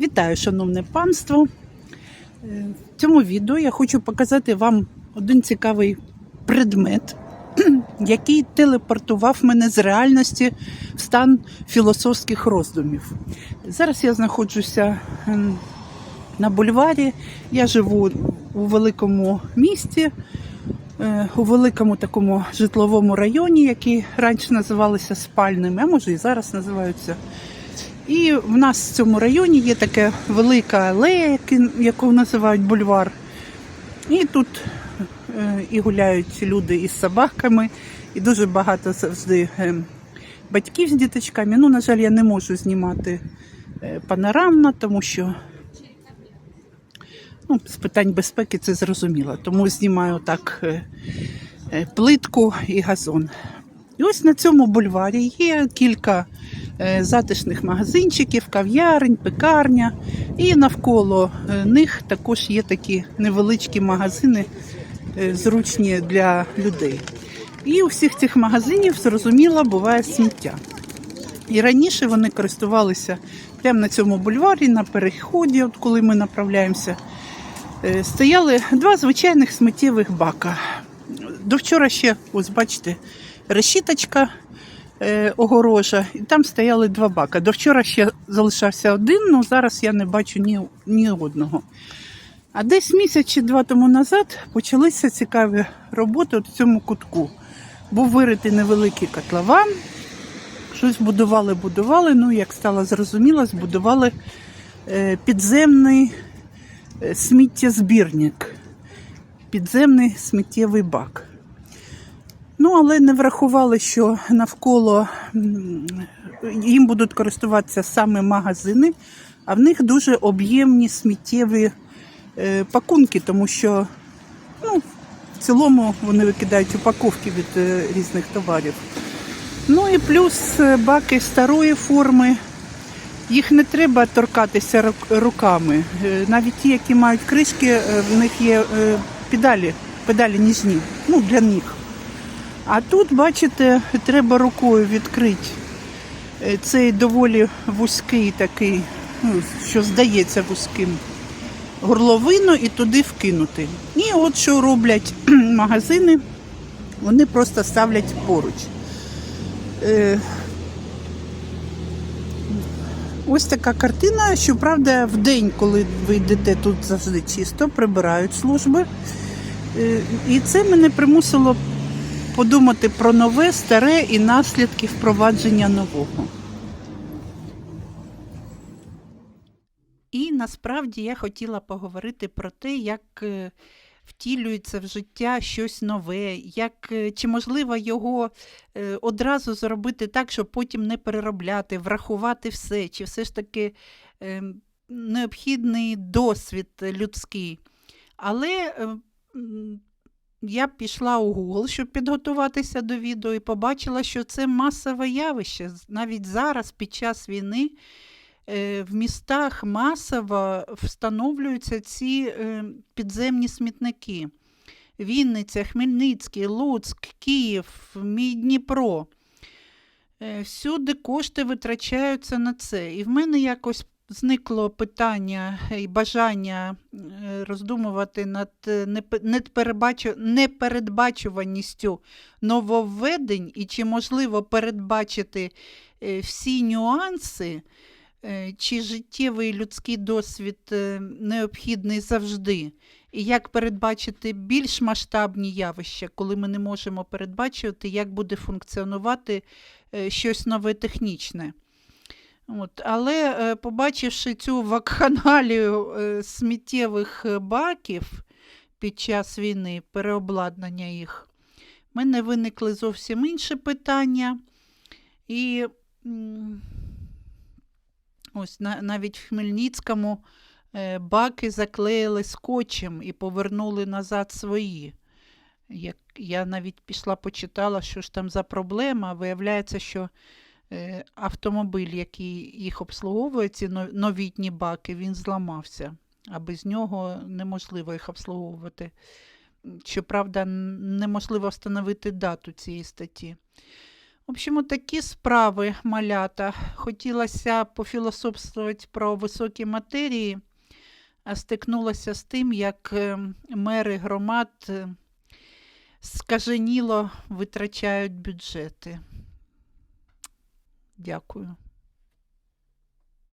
Вітаю, шановне панство. Е, В цьому відео я хочу показати вам один цікавий предмет, який телепортував мене з реальності в стан філософських роздумів. Зараз я знаходжуся ем, на бульварі. Я живу у великому місті, е, у великому такому житловому районі, який раніше називалися спальними, а може і зараз називаються. І в нас в цьому районі є така велика алея, яку називають бульвар. І тут е, і гуляють люди із собаками, і дуже багато завжди е, батьків з діточками. Ну, на жаль, я не можу знімати е, панорамно, тому що ну, з питань безпеки це зрозуміло. Тому знімаю так плитку і газон. І ось на цьому бульварі є кілька затишних магазинчиків, кав'ярень, пекарня. І навколо е, них також є такі невеличкі магазини, е, зручні для людей. І у всіх цих магазинів, зрозуміло, буває сміття. І раніше вони користувалися прямо на цьому бульварі, на переході, от коли ми направляємося. Е, Стояли два звичайних сміттєвих бака. До вчора ще, ось бачите, решіточка е, огорожа, і там стояли два бака. До вчора ще залишався один, але зараз я не бачу ні, ні одного. А десь місяць чи два тому назад почалися цікаві роботи от в цьому кутку. Був виритий невеликий котлован, щось будували, будували. Ну, як стало зрозуміло, збудували е, підземний е, сміттєзбірник, підземний сміттєвий бак. Ну, але не врахували, що навколо їм будуть користуватися саме магазини, а в них дуже об'ємні сміттєві е, пакунки, тому що ну, в цілому вони викидають упаковки від е, різних товарів. Ну і плюс е, баки старої форми. Їх не треба торкатися руками. Навіть ті, які мають кришки, в них є педалі, педалі ніжні, ну для ніг. А тут, бачите, треба рукою відкрити е, цей доволі вузький такий, ну, що здається вузьким, горловину і туди вкинути. І от що роблять магазини, вони просто ставлять поруч. Е, Ось така картина, щоправда, в день, коли ви йдете, тут завжди чисто, прибирають служби. Е, І це мене примусило подумати про нове, старе і наслідки впровадження нового. І насправді я хотіла поговорити про те, як е, втілюється в життя щось нове, як, е, чи можливо його е, одразу зробити так, щоб потім не переробляти, врахувати все, чи все ж таки е, необхідний досвід людський. Але е, м, я пішла у Google, щоб підготуватися до відео, і побачила, що це масове явище. Навіть зараз, під час війни, е, в містах масово встановлюються ці е, підземні смітники. Вінниця, Хмельницький, Луцьк, Київ, мій Дніпро. Е, Всюди кошти витрачаються на це. І в мене якось зникло питання і бажання е, роздумувати над е, непередбачуваністю нововведень і чи можливо передбачити е, всі нюанси, чи життєвий людський досвід необхідний завжди. І як передбачити більш масштабні явища, коли ми не можемо передбачувати, як буде функціонувати щось нове технічне. От, але е, побачивши цю вакханалію е, сміттєвих е, баків під час війни, переобладнання їх, в мене виникли зовсім інші питання. І ось навіть в Хмельницькому баки заклеїли скотчем і повернули назад свої. Я навіть пішла почитала, що ж там за проблема. Виявляється, що автомобіль, який їх обслуговує, ці новітні баки, він зламався, а без нього неможливо їх обслуговувати. Щоправда, неможливо встановити дату цієї статті. В общем, такі справи малята. Хотілося пофілософствувати про високі матерії, а стикнулася з тим, як е, мери громад е, скаженіло витрачають бюджети. Дякую.